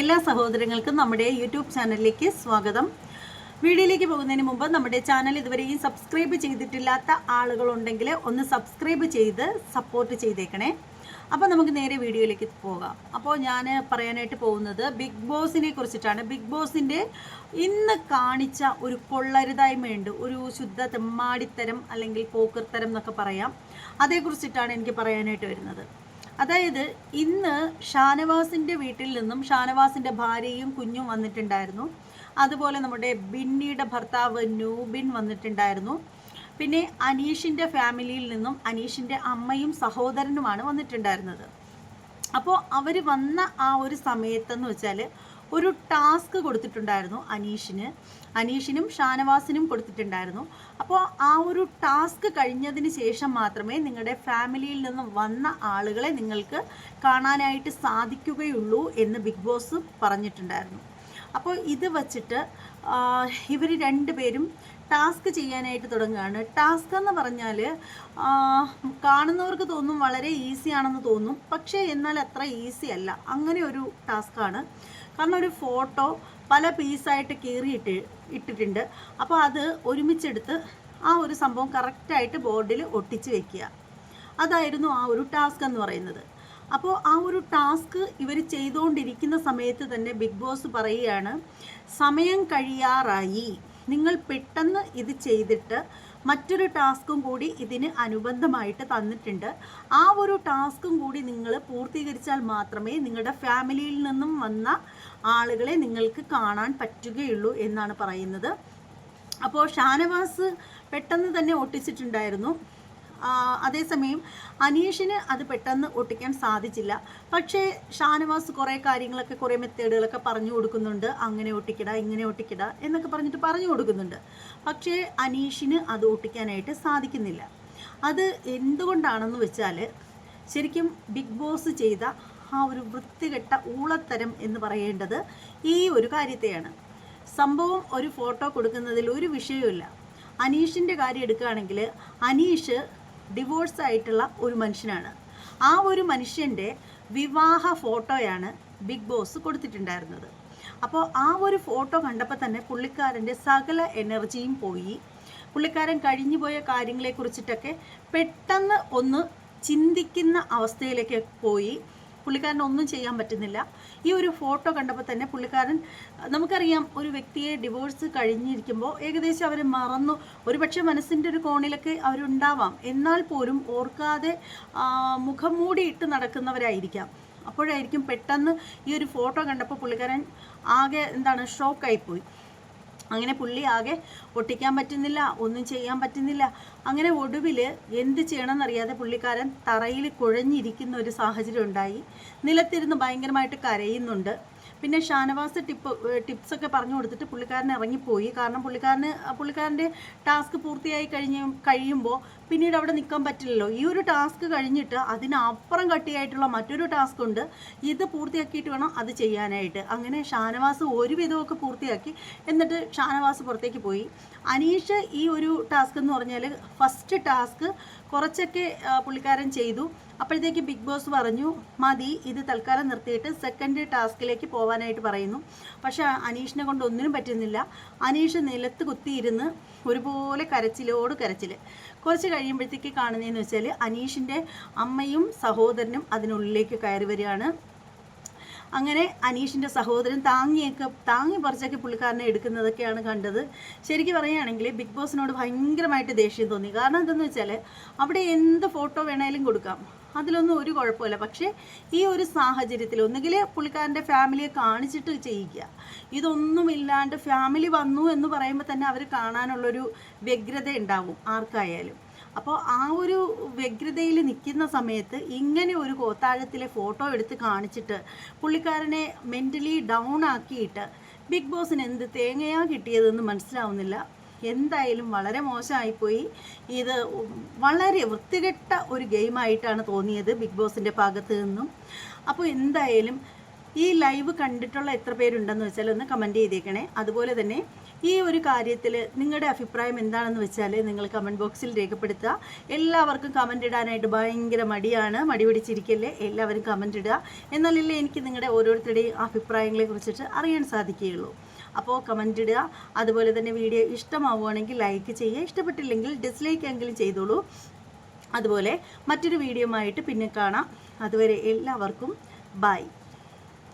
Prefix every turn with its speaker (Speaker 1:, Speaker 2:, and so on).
Speaker 1: എല്ലാ സഹോദരങ്ങൾക്കും നമ്മുടെ യൂട്യൂബ് ചാനലിലേക്ക് സ്വാഗതം. വീഡിയോയിലേക്ക് പോകുന്നതിന് മുമ്പ് നമ്മുടെ ചാനൽ ഇതുവരെയും സബ്സ്ക്രൈബ് ചെയ്തിട്ടില്ലാത്ത ആളുകളുണ്ടെങ്കിൽ ഒന്ന് സബ്സ്ക്രൈബ് ചെയ്ത് സപ്പോർട്ട് ചെയ്തേക്കണേ. അപ്പോൾ നമുക്ക് നേരെ വീഡിയോയിലേക്ക് പോകാം. അപ്പോൾ ഞാൻ പറയാനായിട്ട് പോകുന്നത് ബിഗ് ബോസിനെ കുറിച്ചിട്ടാണ്. ബിഗ് ബോസിന്റെ ഇന്ന് കാണിച്ച ഒരു കൊള്ളരുതായ്മയുണ്ട്. ഒരു ശുദ്ധ തെമ്മാടിത്തരം അല്ലെങ്കിൽ പോക്കർത്തരം എന്നൊക്കെ പറയാം. അതേക്കുറിച്ചിട്ടാണ് എനിക്ക് പറയാനായിട്ട് വരുന്നത്. അതായത് ഇന്ന് ഷാനവാസിന്റെ വീട്ടിൽ നിന്നും ഷാനവാസിന്റെ ഭാര്യയും കുഞ്ഞും വന്നിട്ടുണ്ടായിരുന്നു. അതുപോലെ നമ്മുടെ ബിന്നിയുടെ ഭർത്താവ് നൂബിൻ വന്നിട്ടുണ്ടായിരുന്നു. പിന്നെ അനീഷിന്റെ ഫാമിലിയിൽ നിന്നും അനീഷിന്റെ അമ്മയും സഹോദരനുമാണ് വന്നിട്ടുണ്ടായിരുന്നത്. അപ്പോൾ അവർ വന്ന ആ ഒരു സമയത്തെന്ന് വെച്ചാൽ ഒരു ടാസ്ക് കൊടുത്തിട്ടുണ്ടായിരുന്നു അനീഷിന്. അനീഷിനും ഷാനവാസിനും കൊടുത്തിട്ടുണ്ടായിരുന്നു. അപ്പോൾ ആ ഒരു ടാസ്ക് കഴിഞ്ഞതിന് ശേഷം മാത്രമേ നിങ്ങളുടെ ഫാമിലിയിൽ നിന്ന് വന്ന ആളുകളെ നിങ്ങൾക്ക് കാണാനായിട്ട് സാധിക്കുകയുള്ളൂ എന്ന് ബിഗ് ബോസ് പറഞ്ഞിട്ടുണ്ടായിരുന്നു. അപ്പോൾ ഇത് വച്ചിട്ട് ഇവർ രണ്ടുപേരും ടാസ്ക് ചെയ്യാനായിട്ട് തുടങ്ങുകയാണ്. ടാസ്ക് എന്ന് പറഞ്ഞാൽ കാണുന്നവർക്ക് തോന്നും വളരെ ഈസി ആണെന്ന് തോന്നും. പക്ഷേ എന്നാൽ അത്ര ഈസി അല്ല അങ്ങനെ ഒരു ടാസ്ക്കാണ് കാരണം ഒരു ഫോട്ടോ പല പീസായിട്ട് കീറിയിട്ട് ഇട്ടിട്ടുണ്ട്. അപ്പോൾ അത് ഒരുമിച്ചെടുത്ത് ആ ഒരു സംഭവം കറക്റ്റായിട്ട് ബോർഡിൽ ഒട്ടിച്ച് വെക്കുക. അതായിരുന്നു ആ ഒരു ടാസ്ക് എന്ന് പറയുന്നത്. അപ്പോൾ ആ ഒരു ടാസ്ക് ഇവർ ചെയ്തുകൊണ്ടിരിക്കുന്ന സമയത്ത് തന്നെ ബിഗ് ബോസ് പറയുകയാണ് സമയം കഴിയാറായി. നിങ്ങൾ പെട്ടെന്ന് ഇത് ചെയ്തിട്ട് മറ്റൊരു ടാസ്കും കൂടി ഇതിന് അനുബന്ധമായിട്ട് തന്നിട്ടുണ്ട്. ആ ഒരു ടാസ്കും കൂടി നിങ്ങൾ പൂർത്തീകരിച്ചാൽ മാത്രമേ നിങ്ങളുടെ ഫാമിലിയിൽ നിന്നും വന്ന ആളുകളെ നിങ്ങൾക്ക് കാണാൻ പറ്റുകയുള്ളൂ എന്നാണ് പറയുന്നത്. അപ്പോൾ ഷാനവാസ് പെട്ടെന്ന് തന്നെ ഒട്ടിച്ചിട്ടുണ്ടായിരുന്നു. അതേസമയം അനീഷിന് അത് പെട്ടെന്ന് ഒട്ടിക്കാൻ സാധിച്ചില്ല. പക്ഷേ ഷാനവാസ് കുറേ കാര്യങ്ങളൊക്കെ കുറേ മെത്തേഡുകളൊക്കെ പറഞ്ഞു കൊടുക്കുന്നുണ്ട്. അങ്ങനെ ഒട്ടിക്കട ഇങ്ങനെ ഒട്ടിക്കട എന്നൊക്കെ പറഞ്ഞിട്ട് പറഞ്ഞു കൊടുക്കുന്നുണ്ട്. പക്ഷേ അനീഷിന് അത് ഒട്ടിക്കാനായിട്ട് സാധിക്കുന്നില്ല. അത് എന്തുകൊണ്ടാണെന്ന് വെച്ചാൽ ശരിക്കും ബിഗ് ബോസ് ചെയ്ത ആ ഒരു വൃത്തികെട്ട ഊളത്തരം എന്ന് പറയേണ്ടത് ഈ ഒരു കാര്യത്തെയാണ്. സംഭവം ഒരു ഫോട്ടോ കൊടുക്കുന്നതിൽ ഒരു വിഷയമില്ല അനീഷിന്റെ കാര്യം എടുക്കുകയാണെങ്കിൽ അനീഷ് ഡിവോഴ്സ് ആയിട്ടുള്ള ഒരു മനുഷ്യനാണ്. ആ ഒരു മനുഷ്യന്റെ വിവാഹ ഫോട്ടോയാണ് ബിഗ് ബോസ് കൊടുത്തിട്ടുണ്ടായിരുന്നത്. അപ്പോൾ ആ ഒരു ഫോട്ടോ കണ്ടപ്പോൾ തന്നെ പുള്ളിക്കാരന്റെ സകല എനർജിയും പോയി. പുള്ളിക്കാരൻ കഴിഞ്ഞു കഴിഞ്ഞുപോയ കാര്യങ്ങളെക്കുറിച്ചിട്ടൊക്കെ പെട്ടെന്ന് ഒന്ന് ചിന്തിക്കുന്ന അവസ്ഥയിലേക്ക് പോയി. പുള്ളിക്കാരൻ ഒന്നും ചെയ്യാൻ പറ്റുന്നില്ല. ഈ ഒരു ഫോട്ടോ കണ്ടപ്പോൾ തന്നെ പുള്ളിക്കാരൻ നമുക്കറിയാം ഒരു വ്യക്തിയെ ഡിവോഴ്സ് കഴിഞ്ഞിരിക്കുമ്പോൾ ഏകദേശം അവർ മറന്നു. ഒരുപക്ഷെ മനസ്സിന്റെ ഒരു കോണിലൊക്കെ അവരുണ്ടാവാം. എന്നാൽ പോലും ഓർക്കാതെ മുഖം മൂടിയിട്ട് നടക്കുന്നവരായിരിക്കാം. അപ്പോഴായിരിക്കും പെട്ടെന്ന് ഈ ഒരു ഫോട്ടോ കണ്ടപ്പോൾ പുള്ളിക്കാരൻ ആകെ എന്താണ് ഷോക്കായിപ്പോയി അങ്ങനെ പുള്ളി ആകെ ഒട്ടിക്കാൻ പറ്റുന്നില്ല ഒന്നും ചെയ്യാൻ പറ്റുന്നില്ല. അങ്ങനെ ഒടുവിൽ എന്ത് ചെയ്യണമെന്നറിയാതെ പുള്ളിക്കാരൻ തറയിൽ കുഴഞ്ഞിരിക്കുന്ന ഒരു സാഹചര്യം ഉണ്ടായി. നിലത്തിരുന്ന് ഭയങ്കരമായിട്ട് കരയുന്നുണ്ട്. പിന്നെ ഷാനവാസ് ടിപ്പ് ടിപ്സൊക്കെ പറഞ്ഞു കൊടുത്തിട്ട് പുള്ളിക്കാരൻ ഇറങ്ങിപ്പോയി. കാരണം പുള്ളിക്കാരന് പുള്ളിക്കാരന്റെ ടാസ്ക് പൂർത്തിയായി കഴിഞ്ഞ് കഴിയുമ്പോൾ പിന്നീട് അവിടെ നിൽക്കാൻ പറ്റില്ലല്ലോ. ഈ ഒരു ടാസ്ക് കഴിഞ്ഞിട്ട് അതിനപ്പുറം കട്ടിയായിട്ടുള്ള മറ്റൊരു ടാസ്ക് ഉണ്ട്. ഇത് പൂർത്തിയാക്കിയിട്ട് വേണം അത് ചെയ്യാനായിട്ട്. അങ്ങനെ ഷാനവാസ് ഒരു വിധമൊക്കെ പൂർത്തിയാക്കി. എന്നിട്ട് ഷാനവാസ് പുറത്തേക്ക് പോയി. അനീഷ് ഈ ഒരു ടാസ്ക് എന്ന് പറഞ്ഞാൽ ഫസ്റ്റ് ടാസ്ക് കുറച്ചൊക്കെ പുള്ളിക്കാരൻ ചെയ്തു. അപ്പോഴത്തേക്ക് ബിഗ് ബോസ് പറഞ്ഞു മതി ഇത് തൽക്കാലം നിർത്തിയിട്ട് സെക്കൻഡ് ടാസ്കിലേക്ക് പോകാനായിട്ട് പറയുന്നു. പക്ഷേ അനീഷിനെ കൊണ്ട് ഒന്നിനും പറ്റുന്നില്ല. അനീഷ് നിലത്ത് കുത്തിയിരുന്ന് ഒരുപോലെ കരച്ചിലോട് കരച്ചിൽ കുറച്ച് കഴിയുമ്പോഴത്തേക്ക് കാണുന്നതെന്ന് വെച്ചാൽ അനീഷിന്റെ അമ്മയും സഹോദരനും അതിനുള്ളിലേക്ക് കയറി വരികയാണ്. അങ്ങനെ അനീഷിന്റെ സഹോദരൻ താങ്ങിയൊക്കെ താങ്ങി പറിച്ചൊക്കെ പുള്ളിക്കാരനെ എടുക്കുന്നതൊക്കെയാണ് കണ്ടത്. ശരിക്കും പറയുകയാണെങ്കിൽ ബിഗ് ബോസിനോട് ഭയങ്കരമായിട്ട് ദേഷ്യം തോന്നി. കാരണം എന്തെന്ന് വെച്ചാൽ അവിടെ എന്ത് ഫോട്ടോ വേണേലും കൊടുക്കാം. അതിലൊന്നും ഒരു കുഴപ്പമില്ല. പക്ഷേ ഈ ഒരു സാഹചര്യത്തിൽ ഒന്നുകിൽ പുള്ളിക്കാരന്റെ ഫാമിലിയെ കാണിച്ചിട്ട് ചെയ്യിക്കുക. ഇതൊന്നുമില്ലാണ്ട് ഫാമിലി വന്നു എന്ന് പറയുമ്പോൾ തന്നെ അവർ കാണാനുള്ളൊരു വ്യഗ്രത ഉണ്ടാവും ആർക്കായാലും. അപ്പോൾ ആ ഒരു വ്യഗ്രതയിൽ നിൽക്കുന്ന സമയത്ത് ഇങ്ങനെ ഒരു കോത്താഴത്തിലെ ഫോട്ടോ എടുത്ത് കാണിച്ചിട്ട് പുള്ളിക്കാരനെ മെന്റലി ഡൗൺ ആക്കിയിട്ട് ബിഗ് ബോസിന് എന്ത് തേങ്ങയാ കിട്ടിയതെന്ന് മനസ്സിലാവുന്നില്ല. എന്തായാലും വളരെ മോശമായിപ്പോയി. ഇത് വളരെ വൃത്തികെട്ട ഒരു ഗെയിമായിട്ടാണ് തോന്നിയത് ബിഗ് ബോസിന്റെ ഭാഗത്ത് നിന്നും. അപ്പോൾ എന്തായാലും ഈ ലൈവ് കണ്ടിട്ടുള്ള എത്ര പേരുണ്ടെന്ന് വെച്ചാൽ ഒന്ന് കമന്റ് ചെയ്തേക്കണേ. അതുപോലെ തന്നെ ഈ ഒരു കാര്യത്തിൽ നിങ്ങളുടെ അഭിപ്രായം എന്താണെന്ന് വെച്ചാൽ നിങ്ങൾ കമന്റ് ബോക്സിൽ രേഖപ്പെടുത്തുക. എല്ലാവർക്കും കമന്റ് ഇടാനായിട്ട് ഭയങ്കര മടിയാണ്. മടി പിടിച്ചിരിക്കല്ലേ? എല്ലാവരും കമന്റ് ഇടുക. എന്നാലല്ലേ എനിക്ക് നിങ്ങളുടെ ഓരോരുത്തരുടെയും അഭിപ്രായങ്ങളെ കുറിച്ചിട്ട് അറിയാൻ സാധിക്കുകയുള്ളൂ. അപ്പോൾ കമന്റ് ഇടുക. അതുപോലെ തന്നെ വീഡിയോ ഇഷ്ടമാവുകയാണെങ്കിൽ ലൈക്ക് ചെയ്യുക. ഇഷ്ടപ്പെട്ടില്ലെങ്കിൽ ഡിസ്ലൈക്ക് എങ്കിലും ചെയ്തോളൂ. അതുപോലെ മറ്റൊരു വീഡിയോ ആയിട്ട് പിന്നെ കാണാം. അതുവരെ എല്ലാവർക്കും ബൈ